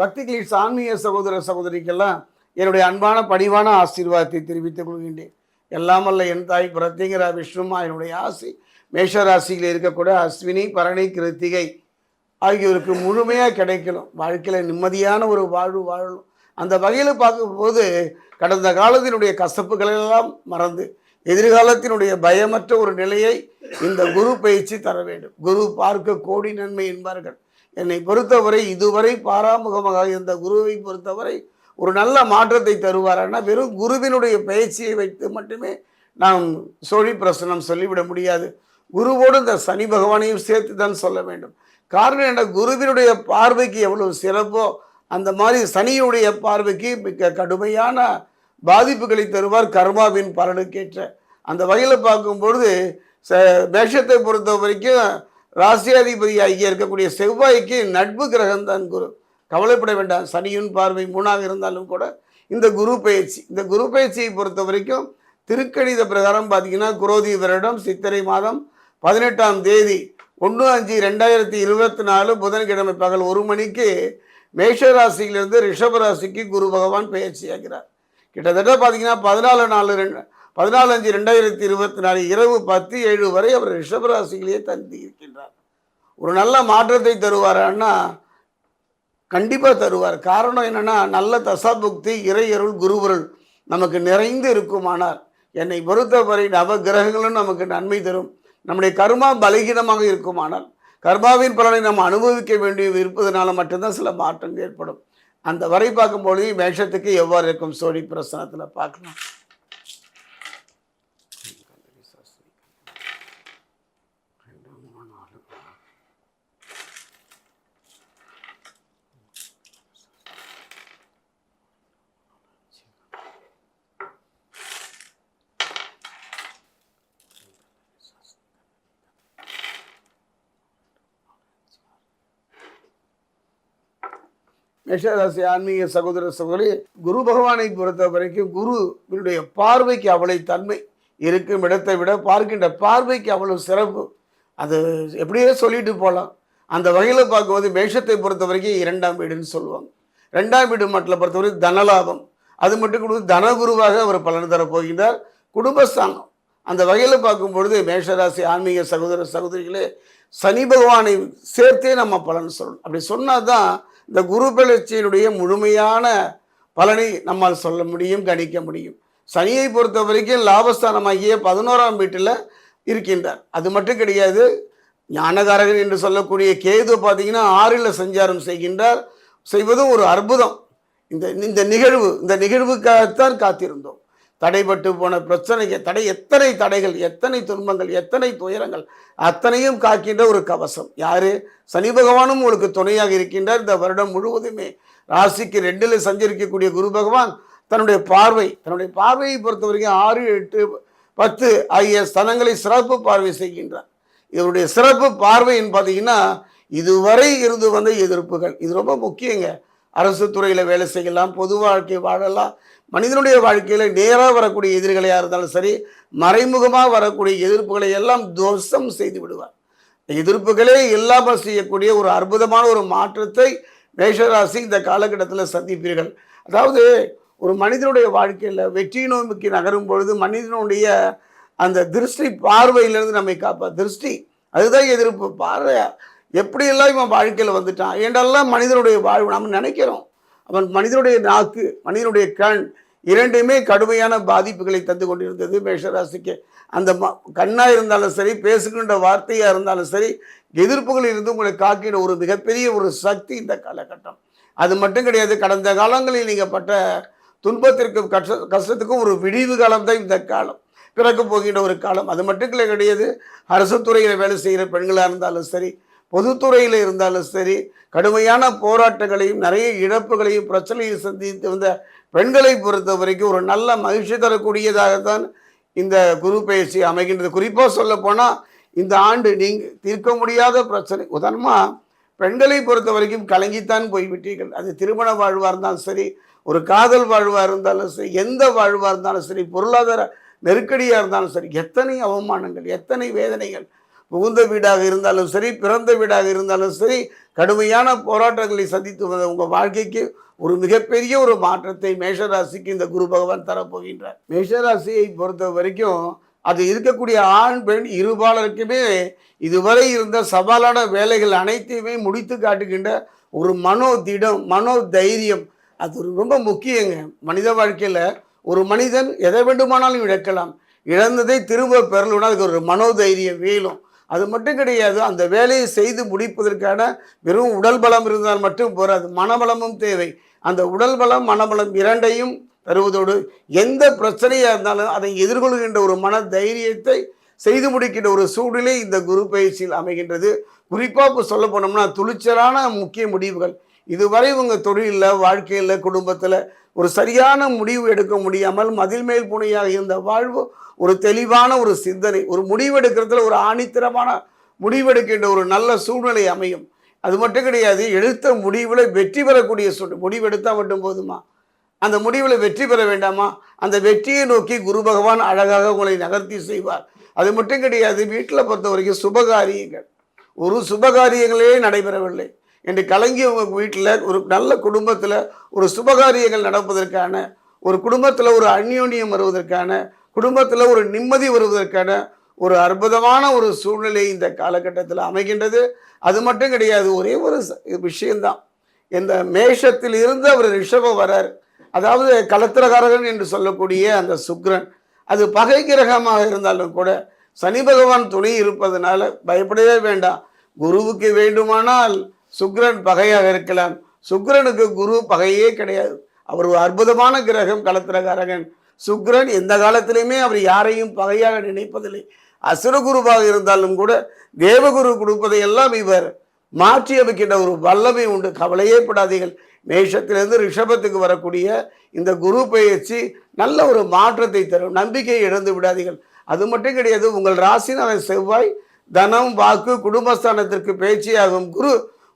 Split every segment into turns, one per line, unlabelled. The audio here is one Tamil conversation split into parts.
பக்தி கிளீட்ஸ் ஆன்மீக சகோதர சகோதரிக்கெல்லாம் என்னுடைய அன்பான பணிவான ஆசீர்வாதத்தை தெரிவித்துக் கொள்கின்றேன். எல்லாம் அல்ல என் தாய் பிரத்திங்கரா விஷ்ணுமா என்னுடைய ஆசை. மேஷ ராசியில் இருக்கக்கூடிய அஸ்வினி பரணி கிருத்திகை ஆகியோருக்கு முழுமையாக கிடைக்கணும். வாழ்க்கையில் நிம்மதியான ஒரு வாழ்வு வாழணும். அந்த வகையில் பார்க்கும்போது கடந்த காலத்தினுடைய கசப்புகளெல்லாம் மறந்து எதிர்காலத்தினுடைய பயமற்ற ஒரு நிலையை இந்த குரு பயிற்சி தர வேண்டும். குரு பார்க்க கோடி நன்மை என்பார்கள். என்னை பொறுத்தவரை இதுவரை பாராமுகமாக இருந்த குருவை பொறுத்தவரை ஒரு நல்ல மாற்றத்தை தருவார். ஆனால் வெறும் குருவினுடைய பயிற்சியை வைத்து மட்டுமே நாம் சோழி பிரசனம் சொல்லிவிட முடியாது. குருவோடு இந்த சனி பகவானையும் சேர்த்து தான் சொல்ல வேண்டும். காரணம் என்ன? குருவினுடைய பார்வைக்கு எவ்வளவு சிறப்போ அந்த மாதிரி சனியுடைய பார்வைக்கு மிக கடுமையான பாதிப்புகளை தருவார் கர்மாவின் பலனுக்கேற்ற. அந்த வகையில் பார்க்கும்பொழுது ச மேஷத்தை பொறுத்த வரைக்கும் ராசியாதிபதியாகிய இருக்கக்கூடிய செவ்வாய்க்கு நட்பு கிரகம்தான் குரு. கவலைப்பட வேண்டாம். சனியின் பார்வை மூணாக இருந்தாலும் கூட இந்த குரு பயிற்சி இந்த குரு பயிற்சியை பொறுத்த வரைக்கும் திருக்கணித பிரகாரம் பார்த்தீங்கன்னா குரோதி வருடம் சித்திரை மாதம் பதினெட்டாம் தேதி ஒன்று அஞ்சு ரெண்டாயிரத்தி இருபத்தி நாலு புதன்கிழமை பகல் ஒரு மணிக்கு மேஷ ராசியிலிருந்து ராசிக்கு குரு பகவான் பயிற்சியாகிறார். கிட்டத்தட்ட பார்த்தீங்கன்னா பதினாலு நாலு ரெண்டு பதினாலு அஞ்சு ரெண்டாயிரத்தி இருபத்தி நாலு இரவு பத்து ஏழு வரை அவர் ரிஷபராசியிலேயே தந்தி இருக்கின்றார் ஒரு நல்ல மாற்றத்தை தருவாரான்னா கண்டிப்பாக தருவார். காரணம் என்னென்னா நல்ல தசாபுக்தி இறையருள் குருவருள் நமக்கு நிறைந்து இருக்குமானார். என்னை பொறுத்தவரை நவ கிரகங்களும் நமக்கு நன்மை தரும். நம்முடைய கர்மா பலகீனமாக இருக்குமானால் கர்மாவின் பலனை நாம் அனுபவிக்க வேண்டியது இருப்பதனால மட்டும்தான் சில மாற்றங்கள் ஏற்படும். அந்த வரை பார்க்கும்பொழுது மேஷத்துக்கு எவ்வாறு இருக்கும்? சோழி பிரசனத்தில் பார்க்கலாம். மேஷராசி ஆன்மீக சகோதர சகோதரி குரு பகவானை பொறுத்த வரைக்கும் குருவினுடைய பார்வைக்கு அவ்வளவு தன்மை இருக்கும் இடத்தை விட பார்க்கின்ற பார்வைக்கு அவ்வளவு சிறப்பு. அது எப்படியே சொல்லிட்டு போகலாம் அந்த வகையில் பார்க்கும்போது மேஷத்தை பொறுத்த வரைக்கும் இரண்டாம் வீடுன்னு சொல்லுவாங்க. ரெண்டாம் வீடு மட்டில் பொறுத்தவரை தனலாபம். அது மட்டும் கூட தனகுருவாக அவர் பலன் தர போகின்றார். குடும்பஸ்தானம். அந்த வகையில் பார்க்கும் பொழுது மேஷராசி ஆன்மீக சகோதர சகோதரிகளே சனி பகவானை சேர்த்தே நம்ம பலன் சொல்லணும். அப்படி சொன்னால் தான் இந்த குரு பெயர்ச்சியினுடைய முழுமையான பலனை நம்மால் சொல்ல முடியும் கணிக்க முடியும். சனியை பொறுத்த வரைக்கும் லாபஸ்தானமாகிய பதினோராம் வீட்டில் இருக்கின்றார். அது மட்டும் கிடையாது ஞானகாரகன் என்று சொல்லக்கூடிய கேது பார்த்தீங்கன்னா ஆறில் சஞ்சாரம் செய்கின்றார். செய்வதும் ஒரு அற்புதம். இந்த இந்த நிகழ்வு இந்த நிகழ்வுக்காகத்தான் காத்திருந்தோம். தடைபட்டு போன பிரச்சனைக்கு தடை எத்தனை தடைகள் எத்தனை துன்பங்கள் எத்தனை துயரங்கள் அத்தனையும் காக்கின்ற ஒரு கவசம். யாரு? சனி பகவானும் உங்களுக்கு துணையாக இருக்கின்றார். இந்த வருடம் முழுவதுமே ராசிக்கு ரெண்டில் சஞ்சரிக்கக்கூடிய குரு பகவான் தன்னுடைய பார்வை தன்னுடைய பார்வையை பொறுத்த வரைக்கும் ஆறு எட்டு பத்து ஆகிய ஸ்தலங்களை சிறப்பு பார்வை செய்கின்றார். இவருடைய சிறப்பு பார்வைன்னு பார்த்தீங்கன்னா இதுவரை இருந்து வந்த எதிர்ப்புகள். இது ரொம்ப முக்கியங்க. அரசு துறையில் வேலை செய்யலாம் பொது வாழ்க்கை வாழலாம். மனிதனுடைய வாழ்க்கையில் நேராக வரக்கூடிய எதிரிகளையாக இருந்தாலும் சரி மறைமுகமாக வரக்கூடிய எதிர்ப்புகளை எல்லாம் துவசம் செய்து விடுவார். எதிர்ப்புகளே இல்லாமல் செய்யக்கூடிய ஒரு அற்புதமான ஒரு மாற்றத்தை மேஷராசி இந்த காலகட்டத்தில் சந்திப்பீர்கள். அதாவது ஒரு மனிதனுடைய வாழ்க்கையில் வெற்றி நோய்க்கு நகரும் பொழுது மனிதனுடைய அந்த திருஷ்டி பார்வையிலிருந்து நம்மை காப்பா திருஷ்டி. அதுதான் எதிர்ப்பு. பார்வை எப்படியெல்லாம் இவன் வாழ்க்கையில் வந்துட்டான்? ஏண்டெல்லாம் மனிதனுடைய வாழ்வு நம்ம நினைக்கிறோம்? அவன் மனிதனுடைய நாக்கு மனிதனுடைய கண் இரண்டுமே கடுமையான பாதிப்புகளை தந்து கொண்டிருந்தது மேஷராசிக்கு. அந்த ம கண்ணாக இருந்தாலும் சரி பேசுகின்ற வார்த்தையாக இருந்தாலும் சரி எதிர்ப்புகள் இருந்து உங்களை காக்கிற ஒரு மிகப்பெரிய ஒரு சக்தி இந்த காலகட்டம். அது மட்டும் கிடையாது கடந்த காலங்களில் நீங்கள் பட்ட துன்பத்திற்கும் கஷ்ட கஷ்டத்துக்கும் ஒரு விடிவு காலம் தான் இந்த காலம். பிறக்க போகின்ற ஒரு காலம். அது மட்டும் கிடையாது அரசு துறையில் வேலை செய்கிற பெண்களாக இருந்தாலும் சரி பொதுத்துறையில் இருந்தாலும் சரி கடுமையான போராட்டங்களையும் நிறைய இழப்புகளையும் பிரச்சனையும் சந்தித்து வந்த பெண்களை பொறுத்த வரைக்கும் ஒரு நல்ல மகிழ்ச்சி தரக்கூடியதாகத்தான் இந்த குரு பயிற்சி அமைகின்றது. குறிப்பாக சொல்ல போனால் இந்த ஆண்டு நீங்கள் தீர்க்க முடியாத பிரச்சனை. உதாரணமாக பெண்களை பொறுத்த வரைக்கும் கலங்கித்தான் போய்விட்டீர்கள். அது திருமண வாழ்வாக இருந்தாலும் சரி ஒரு காதல் வாழ்வாக இருந்தாலும் சரி எந்த வாழ்வாக இருந்தாலும் சரி பொருளாதார நெருக்கடியாக இருந்தாலும் சரி எத்தனை அவமானங்கள் எத்தனை வேதனைகள் புகுந்த வீடாக இருந்தாலும் சரி பிறந்த வீடாக இருந்தாலும் சரி கடுமையான போராட்டங்களை சந்தித்து வந்த உங்கள் வாழ்க்கைக்கு ஒரு மிகப்பெரிய ஒரு மாற்றத்தை மேஷராசிக்கு இந்த குரு பகவான் தரப்போகின்றார். மேஷராசியை பொறுத்த வரைக்கும் அது இருக்கக்கூடிய ஆண் பெண் இருபாலருக்குமே இதுவரை இருந்த சவாலான வேலைகள் அனைத்தையுமே முடித்து காட்டுகின்ற ஒரு மனோ திடம் மனோ தைரியம். அது ஒரு ரொம்ப முக்கியங்க. மனித வாழ்க்கையில் ஒரு மனிதன் எதை வேண்டுமானாலும் இழக்கலாம். இழந்ததை திரும்ப பெறணும்னா அதுக்கு ஒரு மனோதைரியம் வேணும். அது மட்டும் கிடையாது அந்த வேலையை செய்து முடிப்பதற்கான வெறும் உடல் பலம் இருந்தால் மட்டும் போராது மனபலமும் தேவை. அந்த உடல் பலம் மனபலம் இரண்டையும் தருவதோடு எந்த பிரச்சனையாக இருந்தாலும் அதை எதிர்கொள்கின்ற ஒரு மன தைரியத்தை செய்து முடிக்கின்ற ஒரு சூழ்நிலை இந்த குரு பயிற்சியில் அமைகின்றது. குறிப்பாக இப்போ சொல்ல போனோம்னா துணிச்சலான முக்கிய முடிவுகள். இதுவரை உங்கள் தொழிலில் வாழ்க்கையில் குடும்பத்தில் ஒரு சரியான முடிவு எடுக்க முடியாமல் மதில் மேல் புனையாக இருந்த வாழ்வு ஒரு தெளிவான ஒரு சிந்தனை ஒரு முடிவெடுக்கிறதுல ஒரு ஆணித்தரமான முடிவெடுக்கின்ற ஒரு நல்ல சூழ்நிலை அமையும். அது மட்டும் கிடையாது எடுத்த முடிவில் வெற்றி பெறக்கூடிய சூழ்நிலை முடிவெடுத்தால் மட்டும் போதுமா? அந்த முடிவில் வெற்றி பெற வேண்டாமா? அந்த வெற்றியை நோக்கி குரு பகவான் அழகாக உங்களை நகர்த்தி செய்வார். அது மட்டும் கிடையாது வீட்டில் பொறுத்த வரைக்கும் சுபகாரியங்கள். ஒரு சுபகாரியங்களே நடைபெறவில்லை. என்று கலங்கி உங்கள் வீட்டில் ஒரு நல்ல குடும்பத்தில் ஒரு சுபகாரியங்கள் நடப்பதற்கான ஒரு குடும்பத்தில் ஒரு அந்யோன்யம் வருவதற்கான குடும்பத்தில் ஒரு நிம்மதி வருவதற்கான ஒரு அற்புதமான ஒரு சூழ்நிலை இந்த காலகட்டத்தில் அமைகின்றது. அது மட்டும் கிடையாது ஒரே ஒரு விஷயந்தான் இந்த மேஷத்தில் இருந்து அவர் ரிஷபம் வரார். அதாவது கலத்திரகாரகன் என்று சொல்லக்கூடிய அந்த சுக்ரன். அது பகை கிரகமாக இருந்தாலும் கூட சனி பகவான் துணை இருப்பதனால பயப்படவே வேண்டாம். குருவுக்கு வேண்டுமானால் சுக்கிரன் பகையாக இருக்கலாம். சுக்கிரனுக்கு குரு பகையே கிடையாது. அவர் ஒரு அற்புதமான கிரகம் கலத்திரகாரகன் சுக்கிரன் எந்த காலத்திலையுமே அவர் யாரையும் பகையாக நினைப்பதில்லை. அசுரகுருவாக இருந்தாலும் கூட தேவகுரு கொடுப்பதை எல்லாம் இவர் மாற்றி அமைக்கின்ற ஒரு வல்லமை உண்டு. கவலையே படாதீர்கள். மேஷத்திலிருந்து ரிஷபத்துக்கு வரக்கூடிய இந்த குரு பயிற்சி நல்ல ஒரு மாற்றத்தை தரும். நம்பிக்கையை இழந்து விடாதீர்கள். அது மட்டும் கிடையாது. உங்கள் ராசிநாதன் செவ்வாய் தனம் வாக்கு குடும்பஸ்தானத்திற்கு பேச்சியாகும் குரு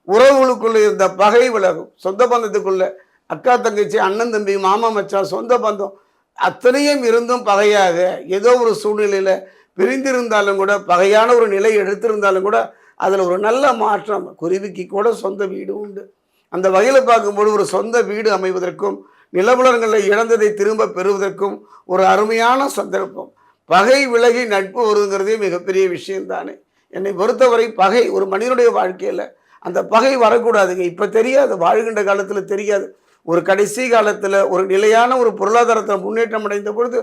உறவுகளுக்குள்ளே இருந்த பகை விலகும். சொந்த பந்தத்துக்குள்ளே அக்கா தங்கச்சி அண்ணன் தம்பி மாமா மச்சான் சொந்த பந்தம் அத்தனையும் இருந்தும் பகையாக ஏதோ ஒரு சூழ்நிலையில் பிரிந்திருந்தாலும் கூட பகையான ஒரு நிலை எடுத்திருந்தாலும் கூட அதில் ஒரு நல்ல மாற்றம். குருவிக்கு கூட சொந்த வீடு உண்டு. அந்த வகையில் பார்க்கும்போது ஒரு சொந்த வீடு அமைவதற்கும் நிலபுலன்களில் இழந்ததை திரும்ப பெறுவதற்கும் ஒரு அருமையான சந்தர்ப்பம். பகை விலகி நட்பு வருங்கிறதே மிகப்பெரிய விஷயம்தானே. என்னை பொறுத்தவரை பகை ஒரு மனிதனுடைய வாழ்க்கையில் அந்த பகை வரக்கூடாதுங்க. இப்போ தெரியாது வாழ்கின்ற காலத்தில் தெரியாது. ஒரு கடைசி காலத்தில் ஒரு நிலையான ஒரு பொருளாதாரத்தில் முன்னேற்றம் அடைந்த பொழுது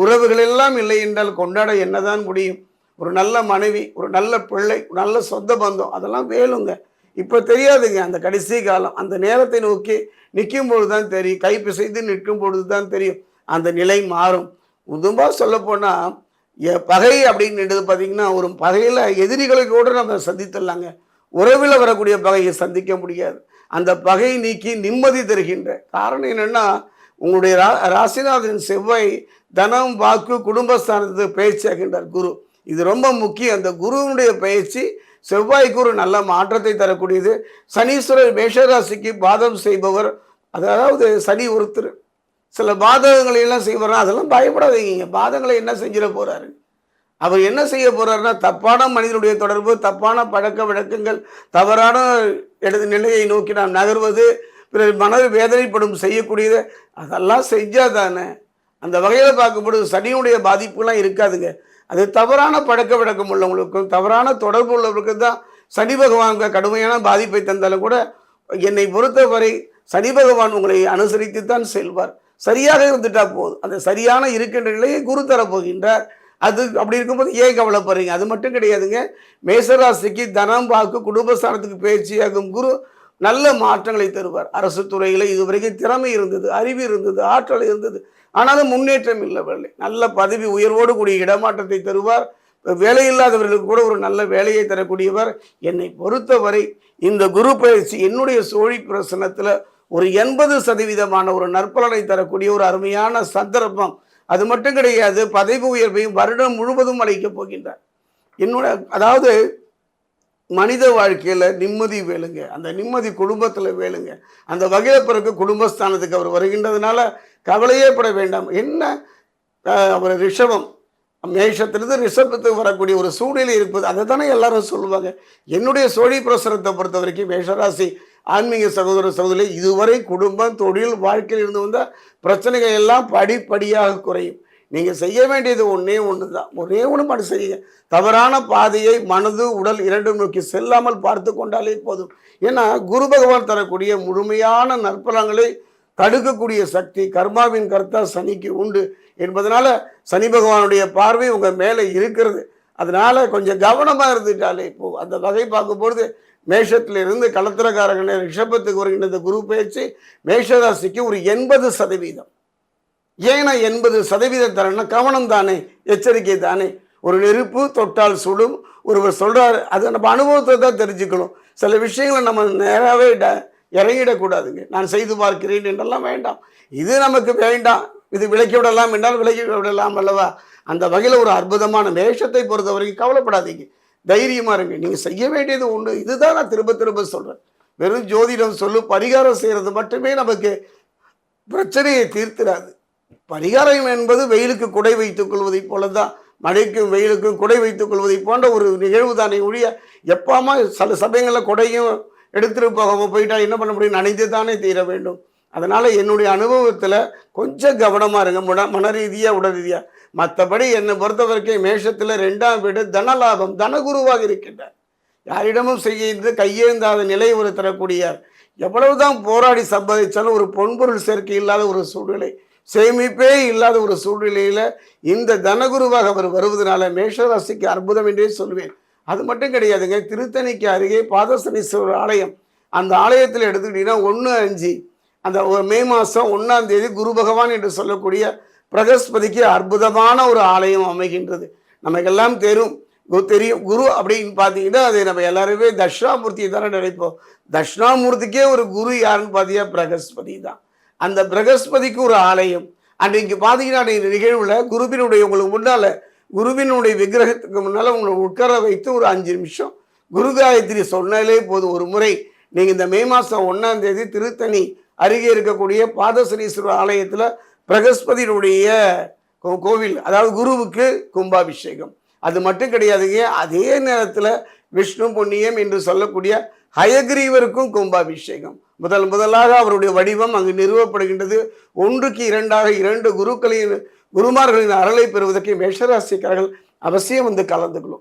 உறவுகள் எல்லாம் இல்லை என்றால் கொண்டாட என்னதான் முடியும்? ஒரு நல்ல மனைவி ஒரு நல்ல பிள்ளை ஒரு நல்ல சொந்த பந்தம் அதெல்லாம் வேலுங்க இப்போ தெரியாதுங்க. அந்த கடைசி காலம் அந்த நேரத்தை நோக்கி நிற்கும் பொழுது தான் தெரியும். கை பிசைந்து நிற்கும் பொழுது தான் தெரியும். அந்த நிலை மாறும். உதும்பாக சொல்லப்போனால் பகை அப்படின்னு பார்த்தீங்கன்னா ஒரு பகையில் எதிரிகளை கூட நம்ம சந்தித்துடலாங்க. உறவில் வரக்கூடிய பகையை சந்திக்க முடியாது. அந்த பகையை நீக்கி நிம்மதி தருகின்ற. காரணம் என்னென்னா உங்களுடைய ரா ராசிநாதன் செவ்வாய் தனம் வாக்கு குடும்பஸ்தானத்துக்கு பயிற்சி ஆகின்றார் குரு. இது ரொம்ப முக்கியம். அந்த குருவினுடைய பயிற்சி செவ்வாய்க்கு ஒரு நல்ல மாற்றத்தை தரக்கூடியது. சனீஸ்வரர் மேஷராசிக்கு பாதம் செய்பவர் அதாவது சனி ஒருத்தர். சில பாதகங்களை எல்லாம் செய்வார் அதெல்லாம் பயப்படாதீங்க. பாதங்களை என்ன செஞ்சிட போகிறாரு அவர் என்ன செய்ய போறாருன்னா தப்பான மனிதனுடைய தொடர்பு தப்பான பழக்க வழக்கங்கள் தவறான இடது நிலையை நோக்கி நாம் நகர்வது பிறர் மனது வேதனைப்படும் செய்யக்கூடியது அதெல்லாம் செஞ்சால் தானே. அந்த வகையில் பார்க்கும்பொழுது சனியுடைய பாதிப்புலாம் இருக்காதுங்க. அது தவறான பழக்க வழக்கம் உள்ளவங்களுக்கும் தவறான தொடர்பு உள்ளவர்களுக்கும் தான் சனி பகவான் கடுமையான பாதிப்பை தந்தாலும் கூட என்னை பொறுத்தவரை சனி பகவான் உங்களை அனுசரித்து தான் செல்வார். சரியாக இருந்துட்டா போதும். அந்த சரியான இருக்கின்ற நிலையை குரு தரப்போகின்றார். அது அப்படி இருக்கும்போது ஏன் கவலைப்படுறீங்க? அது மட்டும் கிடையாதுங்க. மேசராசிக்கு தனம் வாக்கு குடும்பஸ்தானத்துக்கு பேச்சியாகும் குரு நல்ல மாற்றங்களை தருவார். அரசு துறையில் இதுவரைக்கும் திறமை இருந்தது அறிவு இருந்தது ஆற்றல் இருந்தது. ஆனாலும் முன்னேற்றம் இல்லவில்லை நல்ல பதவி உயர்வோடு கூடிய இடமாற்றத்தை தருவார். வேலையில்லாதவர்களுக்கு கூட ஒரு நல்ல வேலையை தரக்கூடியவர். என்னை பொறுத்தவரை இந்த குரு பயிற்சி என்னுடைய சோழி பிரசனத்தில் ஒரு எண்பது சதவீதமான ஒரு நற்பலனை தரக்கூடிய ஒரு அருமையான சந்தர்ப்பம். அது மட்டும் கிடையாது பதவி உயர்வையும் வருடம் முழுவதும் அளிக்கப் போகின்றார். என்னோட அதாவது மனித வாழ்க்கையில் நிம்மதி வேலுங்க அந்த நிம்மதி குடும்பத்தில் வேலுங்க அந்த வகையில் பிறகு குடும்பஸ்தானத்துக்கு அவர் வருகின்றதுனால கவலையே பட வேண்டாம். என்ன அவர் ரிஷபம் மேஷத்திலிருந்து ரிஷபத்துக்கு வரக்கூடிய ஒரு சூழ்நிலை இருப்பது அதை தானே எல்லாரும் சொல்லுவாங்க. என்னுடைய சோழி பிரசுரத்தை பொறுத்த வரைக்கும் மேஷராசி ஆன்மீக சகோதர சகோதரி இதுவரை குடும்பம் தொழில் வாழ்க்கையில் இருந்து வந்த பிரச்சனைகள் எல்லாம் படிப்படியாக குறையும். நீங்கள் செய்ய வேண்டியது ஒன்றே ஒன்று தான் ஒரே ஒன்று மட்டும் செய்யுங்க. தவறான பாதையை மனது உடல் இரண்டும் நோக்கி செல்லாமல் பார்த்து கொண்டாலே போதும். ஏன்னா குரு பகவான் தரக்கூடிய முழுமையான நற்பலங்களை தடுக்கக்கூடிய சக்தி கர்மாவின் கர்த்தா சனிக்கு உண்டு என்பதனால சனி பகவானுடைய பார்வை உங்கள் மேலே இருக்கிறது. அதனால கொஞ்சம் கவனமாக இருந்துட்டாலே இப்போ அந்த வகை பார்க்கும்பொழுது மேஷத்திலிருந்து களத்திரக்காரகனை ரிஷபத்துக்கு வருகின்ற குரு பயிற்சி மேஷராசிக்கு ஒரு எண்பது சதவீதம். ஏன்னா எண்பது சதவீதம் தரேன்னா கவனம் தானே எச்சரிக்கை தானே. ஒரு நெருப்பு தொட்டால் சுடும் ஒருவர் சொல்றாரு அது நம்ம அனுபவத்தை தான் தெரிஞ்சுக்கணும். சில விஷயங்களை நம்ம நேராகவே இறங்கிடக்கூடாதுங்க. நான் செய்து பார்க்கிறேன் என்றெல்லாம் வேண்டாம். இது நமக்கு வேண்டாம். இது விலக்கி விடலாம் என்றால் விலக்கி விடலாம் அல்லவா? அந்த வகையில் ஒரு அற்புதமான மேஷத்தை பொறுத்த வரைக்கும் கவலைப்படாதீங்க. தைரியமாக இருங்க. நீங்கள் செய்ய வேண்டியது ஒன்று இதுதான் நான் திரும்ப திரும்ப சொல்கிறேன் வெறும் ஜோதிடம் சொல்லு பரிகாரம் செய்கிறது மட்டுமே நமக்கு பிரச்சனையை தீர்த்திடாது. பரிகாரம் என்பது வெயிலுக்கு குடை வைத்துக் கொள்வதைப் போல தான் மழைக்கும் வெயிலுக்கும் குடை வைத்துக் கொள்வதை போன்ற ஒரு நிகழ்வு தானே ஒழிய எப்பாமா சில சமயங்களில் குடையும் எடுத்துகிட்டு போகாம போயிட்டா என்ன பண்ண முடியும்? நனைந்து தானே தீர வேண்டும். அதனால் என்னுடைய அனுபவத்தில் கொஞ்சம் கவனமாக இருங்க. முட மன ரீதியாக உடல் ரீதியாக மற்றபடி என்னை பொறுத்த வரைக்கும் மேஷத்தில் ரெண்டாம் வீடு தனலாபம் தனகுருவாக இருக்கின்றார். யாரிடமும் செய்ய கையேந்தாத நிலை ஒரு எவ்வளவு எவ்வளவுதான் போராடி சம்பாதிச்சாலும் ஒரு பொன்பொருள் சேர்க்கை இல்லாத ஒரு சூழ்நிலை சேமிப்பே இல்லாத ஒரு சூழ்நிலையில் இந்த தனகுருவாக அவர் வருவதனால மேஷராசிக்கு அற்புதம் என்றே சொல்வேன். அது மட்டும் கிடையாதுங்க. திருத்தணிக்கு அருகே பாதசனீஸ்வரர் ஆலயம். அந்த ஆலயத்தில் எடுத்துக்கிட்டீங்கன்னா ஒன்று அஞ்சு. அந்த ஒரு மே மாதம் ஒன்றாம் தேதி குரு பகவான் என்று சொல்லக்கூடிய பிரகஸ்பதிக்கு அற்புதமான ஒரு ஆலயம் அமைகின்றது. நமக்கெல்லாம் தெரியும். கு- தெரியும். குரு அப்படின்னு பார்த்தீங்கன்னா அது நம்ம எல்லாருமே தட்சிணாமூர்த்தி தானே நினைப்போம். தட்சிணாமூர்த்திக்கே ஒரு குரு யாருன்னு பார்த்தீங்கன்னா பிரகஸ்பதி தான். அந்த பிரகஸ்பதிக்கு ஒரு ஆலயம். அன்றைக்கு பார்த்தீங்கன்னா அன்றைக்கு நிகழ்வில் குருவினுடைய உங்களுக்கு முன்னால் குருவினுடைய விக்கிரகத்துக்கு முன்னால் உங்களை உட்கார வைத்து ஒரு அஞ்சு நிமிஷம் குரு காயத்ரி சொன்னாலே போதும். ஒரு முறை நீங்கள் இந்த மே மாதம் ஒன்றாம் தேதி திருத்தணி அருகே இருக்கக்கூடிய பாதசனீஸ்வரர் ஆலயத்தில் பிரகஸ்பதியினுடைய கோ- கோவில் அதாவது குருவுக்கு கும்பாபிஷேகம். அது மட்டும் கிடையாதுங்க அதே நேரத்தில் விஷ்ணு புண்ணியம் என்று சொல்லக்கூடிய ஹயக்ரீவருக்கும் கும்பாபிஷேகம். முதல் முதலாக அவருடைய வடிவம் அங்கு நிறுவப்படுகின்றது. ஒன்றுக்கு இரண்டாக இரண்டு குருக்களின் குருமார்களின் அருளை பெறுவதற்கு மேஷராசிக்காரர்கள் அவசியம் வந்து கலந்துக்கணும்.